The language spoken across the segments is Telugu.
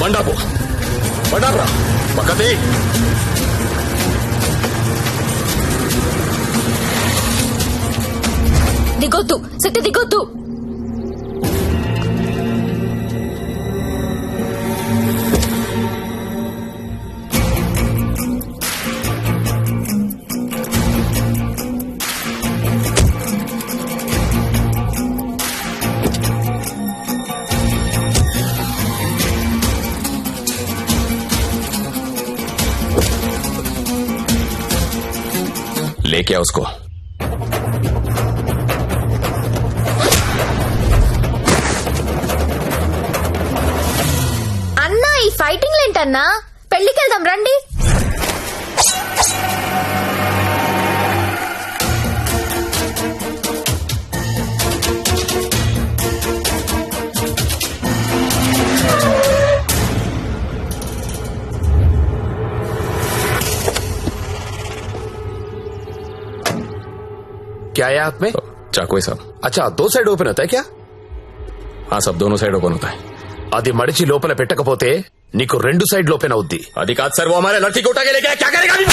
బండాకు. బండాకురా బండాపురా పక్కది దిగొద్దు సత్య దిగొద్దు. लेके आओ उसको అన్నా ఈ ఫైటింగ్ ఏంటన్నా పెళ్లికి వెళ్దాం రండి क्या है हाथ में चाकू है साहब अच्छा दो साइड ఓపెన్ అవుతాయి క్యా हाँ सब दोनों साइड ओपन होता है అది మడిచి లోపల పెట్టకపోతే నీకు రెండు సైడ్ ఓపెన్ అవుద్ది अधिक सर वो हमारे लड़की को उठा के लेके आया, क्या करेगा अभी?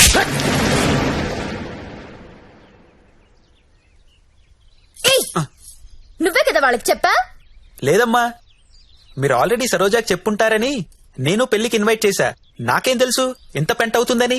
నువ్వే కదా వాళ్ళకి చెప్పా లేదమ్మా మీరు ఆల్రెడీ సరోజాకి చెప్పుంటారని నేను పెళ్లికి ఇన్వైట్ చేశా నాకేం తెలుసు ఎంత పెంట అవుతుందని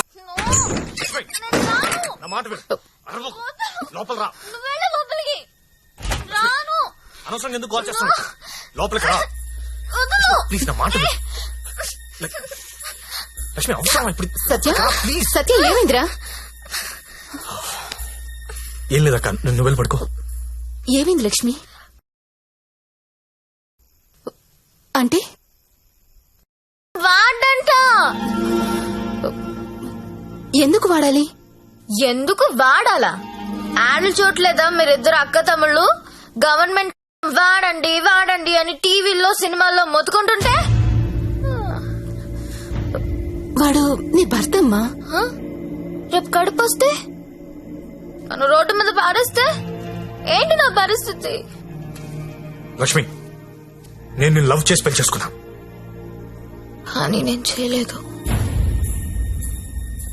లోపల రా. నువ్వెళ్ళ లోపలికి రాను. అనవసరంగా ఎందుకు కాల్ చేస్తాను లోపలికి రా. ప్లీజ్ నా మాట. లక్ష్మి అవసరం ఇప్పుడు. సత్య? సత్య ఏమైందిరా? ఏం లేదక్క నువ్వు నువ్వు వెళ్ళి పడుకో. ఏమైంది లక్ష్మి? అంటే? వాడంట. ఎందుకు వాడాలి? ఎందుకు వాడాలా? యాడ్లు చూడలేదా మీరిద్దరు అక్క తమ్ముళ్ళు? గవర్నమెంట్ వాడండి వాడండి అని టీవీల్లో సినిమాల్లో మొత్తుకుంటుంటే? వాడు నీ భర్త అమ్మా హ? రేపు కడుపు వస్తే నన్ను రోడ్డు మీద పారేస్తే? ఏంటి నా పరిస్థితి? లక్ష్మి నేను నిన్ను లవ్ చేసి పెళ్ళి చేసుకున్నా. కానీ నేను చేయలేదు.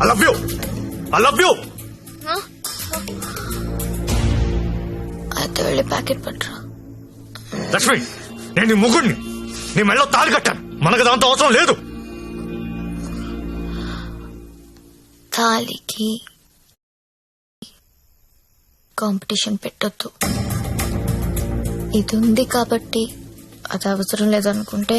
I love you I love you ఆ. అయితే వెళ్ళి ప్యాకెట్ పట్టరా. లక్ష్మి నేను నీ ముగ్గుడిని నీ మెళ్ళో తాళి కట్టాను. మనకు దాంతో అవసరం లేదు. తాలికి కాంపిటీషన్ పెట్టొద్దు. ఇది ఉంది కాబట్టి అది అవసరం లేదనుకుంటే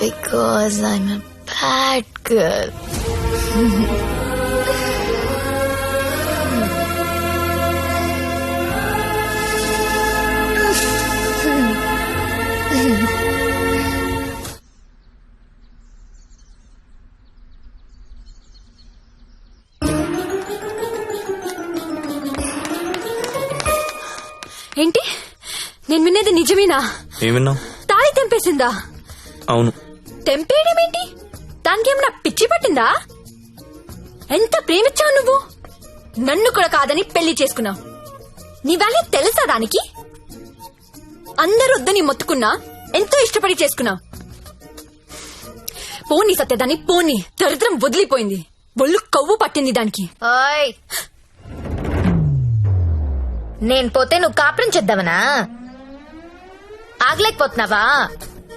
Because I'm a bad girl ఏంటి? నేను వినేది నిజమేనా? ఏమిన్నావు తాళి తెంపేసిందా? అవును. తెంపేయడం ఏంటి దానికి పిచ్చి పట్టిందా? ఎంత ప్రేమించావు నువ్వు? నన్ను కూడా కాదని పెళ్ళి చేసుకున్నావు. నీ వాల్యూ తెలుసా దానికి? అందరూ వద్దని మొత్తుకున్నా ఎంతో ఇష్టపడి చేసుకున్నావు. పోనీ సత్యదాన్ని పోనీ. దరిద్రం వదిలిపోయింది. ఒళ్ళు కొవ్వు పట్టింది దానికి. ఓయ్! నేను పోతే నువ్వు కాపురం చేద్దామనా ఆగలేకపోతున్నావా?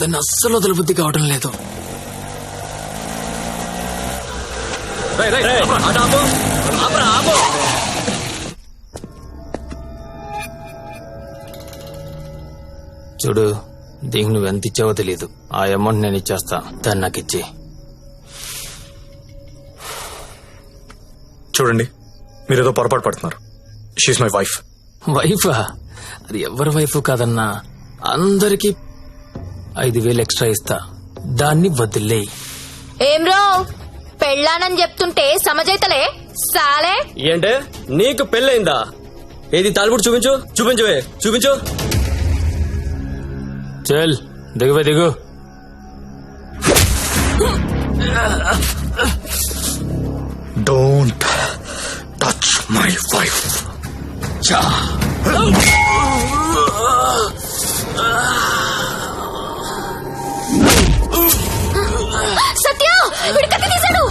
దాన్ని అస్సలు వదలబుద్ధి కావడం లేదు. చూడు దీనికి నువ్వు ఎంత ఇచ్చావో తెలియదు ఆ అమౌంట్ నేను ఇచ్చేస్తా. దాన్ని నాకు ఇచ్చి. చూడండి మీరు ఏదో పొరపాటు పడుతున్నారు. షీఈ్ మై వైఫ్ వైఫా అది ఎవరి వైఫ్ కాదన్నా? అందరికి ఐదు వేలు ఎక్స్ట్రా ఇస్తా. దాన్ని వదిలేయి ఏం రో? పెళ్ళానని చెప్తుంటే సమజైతలే. సాలే? ఏంటే? నీకు పెళ్ళైందా ఏది తాలిపుడు చూపించు? చూపించవే. చూపించు. చల్ దిగువే దిగు. Don't touch my wife Satya కత్తి తీశాడు.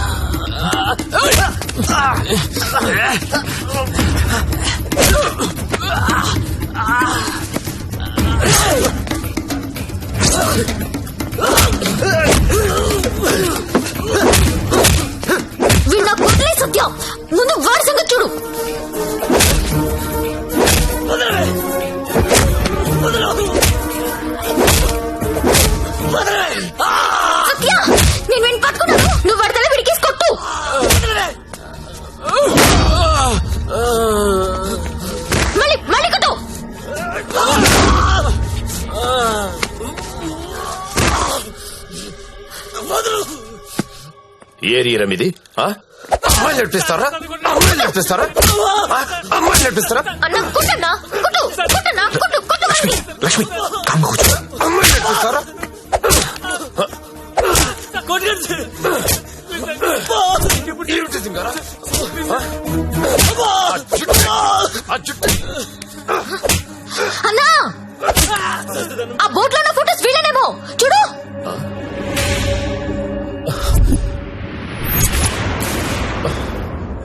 ఏరియరం ఇది ఆ? అమ్మాయిలు నడిపిస్తారా అమ్మాయిలు నడిపిస్తారా ఆ? అమ్మాయిలు నడిపిస్తారా అన్న కొట్టన్నా కొట్టు కొట్టన్నా కొట్టు కొట్టు వాడిని. లక్ష్మి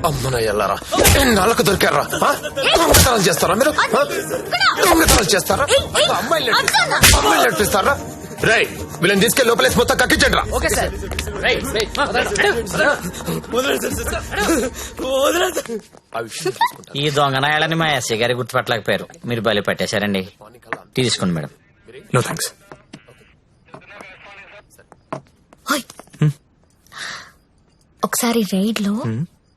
అమ్మన ఎల్లారా ఎన్నాళ్ళకు దొరికారా ఆ? దొంగతనాలు చేస్తారా మీరు? ఆ? దొంగతనాలు చేస్తారా? అమ్మాయిలు అమ్మాయిలు నడిపిస్తారా? రై వీళ్ళని తీసుకెళ్ళి లోపలేసి మొత్తం కక్కించండి రా ఆ విషయం చూసుకుంటా. ఈ దొంగనాయాలని మా ఎస్ఐ గారి గుర్తుపట్టలేకపోయారు. మీరు బలి పట్టేశారండి. తీసుకోండి మేడం. No thanks. ఒకసారి రైడ్లో